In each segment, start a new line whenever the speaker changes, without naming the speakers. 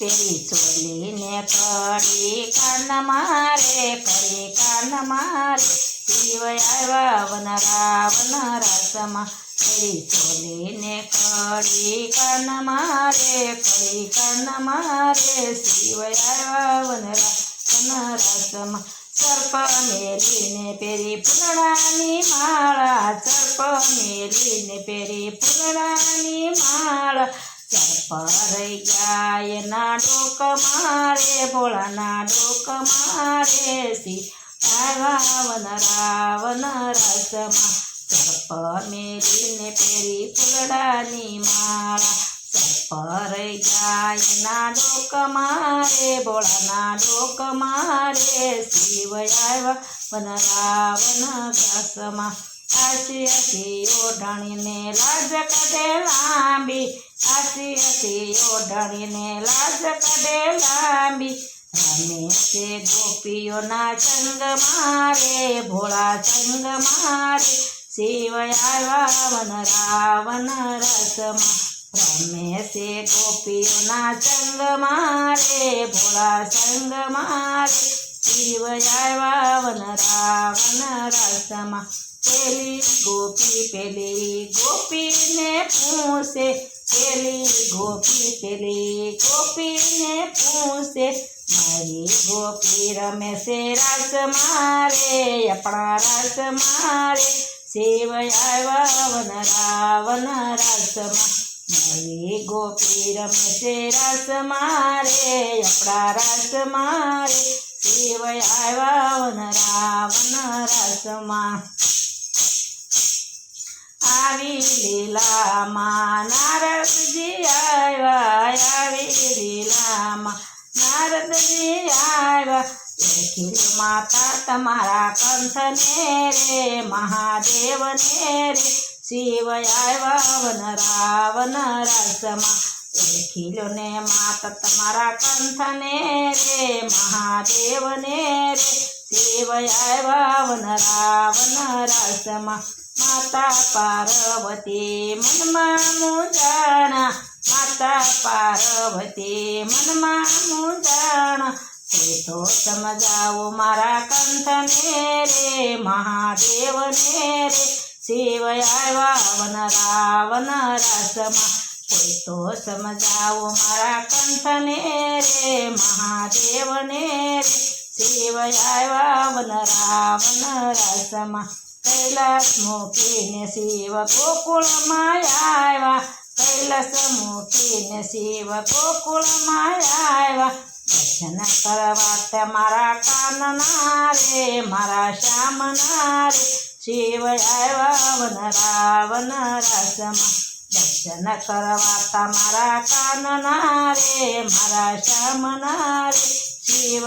પેરી ચોલીને કડી કાન મારે કરી કાન મારે. શિવ આવ્યા વન રાવન રસમાં પેરી ચોલીને કડી કાન મારે કરી કાન મારે. શિવ આવ્યા વન રાવન રસમાં સર્પ મેલીને પેરી પૂર્ણાની માળા. સર્પ મેલીને પેરી પૂર્ણાની માળા. સર્પ ના ડોક મારે, ભોળાના ડોક મારે સી રાવણ રાવણ રસમાં. સર્પ મેલીને પેરી ફૂલડાની માળા. ગયા એના ડોક મારે, ભોળાના ડોક મારે શિવ આવ્યા વન રાવણ ઘાસમાં આસી હસી ઓઢણીને લાજ કાઢે લાંબી. આસી હસી ઓઢણીને લાજ કાઢે લાંબી. રમે છે ગોપીઓના સંગ મારે, ભોળા સંગ મારે. શિવ આવ્યા રાવણ રસમાં. રમે છે ગોપીઓના સંગ મારે, ભોળા સંગ મારે. શિવ આવ્યા રાવણ રસમાં. પેલી ગોપી પેલી ગોપીને પૂછે પેલી ગોપી પેલી ગોપીને પૂછે મારી ગોપી રમે છે રસ મારે આપણા રસ મારે શિવ આવ્યા વન રાવણ રસમાં મારી ગોપી રમે છે રસ મારે આપણા રસ મારે शिवया वनरा वनरसमा आविलीला मा नारदजी आयवा आविलीला जी नारदजी आयवा. देखील माता तमारा कंस ने रे महादेव ने रे. शिवया रावण वनरसमा રાવણ રસમાં લેખીલો ને માતા તમારા કંઠને રે મહાદેવને રે શિવ આવ્યા વન રાવણ રસમાં માતા પાર્વતી મનમાં મૂંઝાણા માતા પાર્વતી મનમાં મૂંઝાણા તે તો સમજાવો મારા કંઠને રે મહાદેવને રે શિવ આવ્યા વન રાવણ રસમાં કોઈ તો સમજાવો મારા કંઠને રે મહાદેવને રે શિવ આવ્યા વન રાવણ રસમાં કૈલાસ મૂકીને શિવ ગોકુળમાં આવ્યા કૈલાસ મૂકીને શિવ ગોકુળમાં આવ્યા દર્શન કરવા તમારા કાનના રે મારા શ્યામના રે શિવ આવ્યા વન રાવણ રસમાં दर्शन करवाता मारा कानना रे मारा शमना रे शिव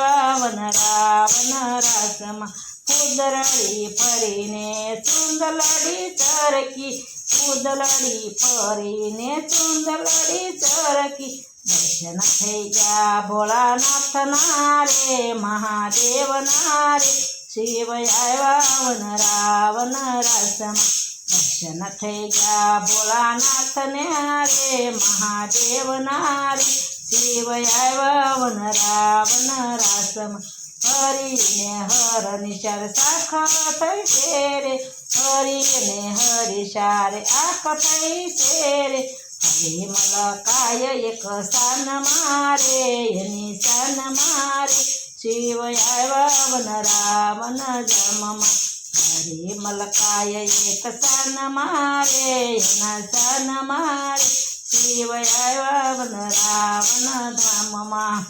वावन रावन रासमा कुदरळी परीने चुंदलडी चरकी. कुदलडी परीने चुंदलडी चरकी. दर्शन थैया भोळानाथ नारे महादेव नारे. शिव वावन रावण रासमा દર્શન થઈ ગયા ભોળાનાથને રે મહાદેવના રે શિવ વન રાવણ રસમાં હરીને હર નિશાર શાખ થઈ છે રે હરીને હરી સારે આંખ થઈ છે રે હરી મલકાય એક સ્થાન મારે, એની સ્થાન મારે. શિવ વન રાવણ જમમાં હરી મલકાય એક સાન મારે એના સાન મારે શિવ આવ્યા રાવણ ધામમાં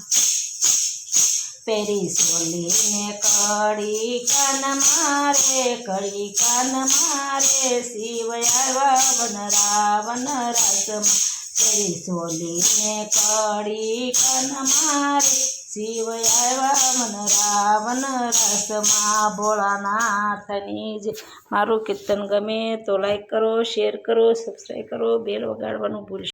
પેરી સોલીને કડી કાન મારે કડી કાન મારે શિવ આવ્યા રાવણ રસમાં પેરી સોલીને કડી કાન મારે શિવ આવ્યા મન રાવણ રસમાં. ભોળાનાથની જ મારું કીર્તન ગમે તો લાઈક કરો શેર કરો સબસ્ક્રાઈબ કરો બેલ વગાડવાનું ભૂલશો